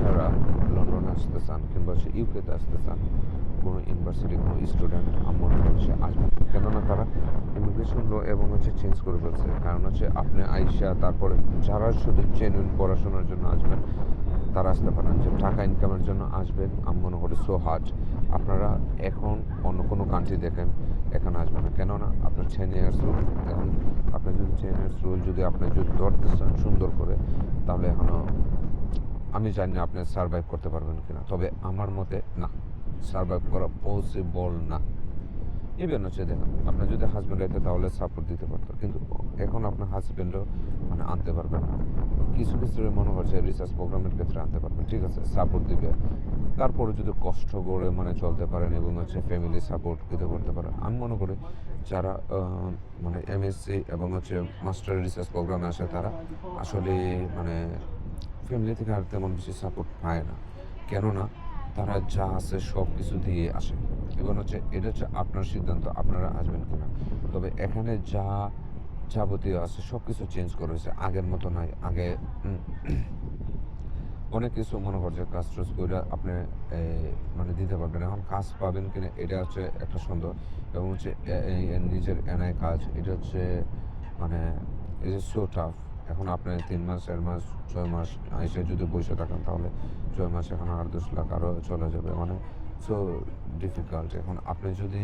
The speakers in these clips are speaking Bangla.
যারা লন্ডনে আসতে চান কিংবা হচ্ছে ইউকেতে আসতে চান কোনো ইউনিভার্সিটি কোনো স্টুডেন্ট আমার মনে হচ্ছে আসবে কেননা তারা ইমিগ্রেশন ল এবং হচ্ছে চেঞ্জ করে ফেলছে। কারণ হচ্ছে আপনি আইসা তারপরে যারা শুধু জেনুইন পড়াশোনার জন্য আসবেন, তারা আসতে পারেন। যে টাকা ইনকামের জন্য আসবেন, আমি মনে করি সো হাজ আপনারা এখন অন্য কোনো কান্ট্রি দেখেন, এখানে আসবেন না। কেননা আপনার টেন ইয়ার্স রুল এখন আপনি যদি টেন ইয়ার্স রুল যদি আপনি যদি ধরতে চান সুন্দর করে, তাহলে এখনও আমি জানি না আপনি সার্ভাইভ করতে পারবেন কিনা, তবে আমার মতে না সার্ভাইভ করা পসিবল না। ইভেন হচ্ছে দেখেন, আপনি যদি হাজব্যান্ড রাইতে তাহলে সাপোর্ট দিতে পারতো কিন্তু এখন আপনার হাজব্যান্ডও মানে আনতে পারবেন না। কিছু কিছু মনে হচ্ছে রিসার্চ প্রোগ্রামের ক্ষেত্রে আনতে পারবেন, ঠিক আছে সাপোর্ট দিবে। তারপরে যদি কষ্ট করে মানে চলতে পারেন এবং হচ্ছে ফ্যামিলি সাপোর্ট দিতে করতে পারেন, আমি মনে করি যারা মানে এমএসসি এবং হচ্ছে মাস্টার রিসার্চ প্রোগ্রামে আসে তারা আসলে মানে ফ্যামিলি থেকে আর তেমন বেশি সাপোর্ট পায় না। কেননা তারা যা আছে সব কিছু দিয়ে আসে। এবং হচ্ছে এটা হচ্ছে আপনার সিদ্ধান্ত, আপনারা আসবেন কিনা। তবে এখানে যা যাবতীয় আছে সব কিছু চেঞ্জ করেছে আগের মতো নাই আগে অনেক কিছু মনে করছে কাজ টাজ করে আপনি মানে দিতে পারবেন। এখন কাজ পাবেন কিনা এটা হচ্ছে একটা সুন্দর এবং হচ্ছে নিজের এনআই কাজ। এটা হচ্ছে মানে যে সো টাফ এখন আপনি তিন মাস, চার মাস, ছয় মাস এসে যদি বসে থাকেন তাহলে ছয় মাস এখন আট, দশ লাখ আরও চলে যাবে মানে সো ডিফিকাল্ট এখন আপনি যদি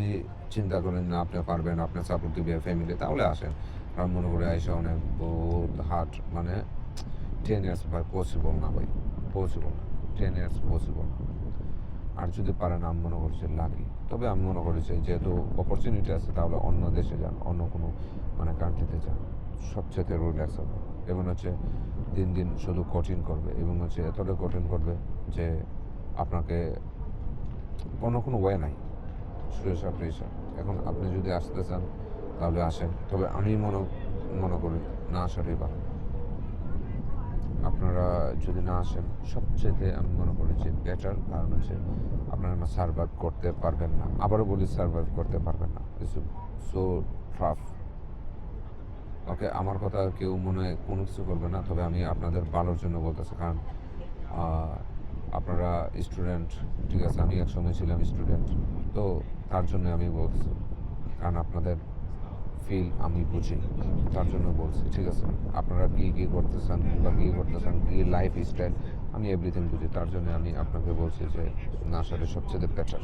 চিন্তা করেন না, আপনি পারবেন, আপনি সাপোর্ট দিবে ফ্যামিলি তাহলে আসেন। কারণ মনে করে আইসা অনেক বহুত হার্ট মানে টেন ইয়ার্স ভাই পসিবল না ভাই। পসিবল না টেন ইয়ার্স পসিবল না আর যদি পারেন, আমি মনে করছি লাগি তবে আমি মনে করেছি যেহেতু অপরচুনিটি আছে, তাহলে অন্য দেশে যান, অন্য কোনো মানে কান্ট্রিতে যান। সবচেয়ে রিল্যাক্স হবে এবং হচ্ছে দিন দিন শুধু কঠিন করবে, এবং হচ্ছে এতটা কঠিন করবে যে আপনাকে কোনো কোনো ওয়ে নাই। প্রেশার প্রেশার এখন আপনি যদি আসতে চান, তাহলে আসেন। তবে আমি মনে মনে করি না আসারই ভালো। আপনারা যদি না আসেন সবচেয়ে আমি মনে করি যে বেটার কারণ হচ্ছে আপনারা সার্ভাইভ করতে পারবেন না। আবারও বলি সার্ভাইভ করতে পারবেন না। সো ট্রাফ ওকে আমার কথা কেউ মনে হয় কোনো কিছু করবে না, তবে আমি আপনাদের ভালোর জন্য বলতেছি। কারণ আপনারা স্টুডেন্ট ঠিক আছে, আমি একসময় ছিলাম স্টুডেন্ট তো তার জন্য আমি বলছি কারণ আপনাদের ফিল আমি বুঝি। তার জন্য বলছি, ঠিক আছে, আপনারা কী কী করতেছেন বা কী করতেছেন, কী লাইফ স্টাইল আমি এভরিথিং বুঝি। তার জন্য আমি আপনাকে বলছি যে, না সবচেয়ে বেটার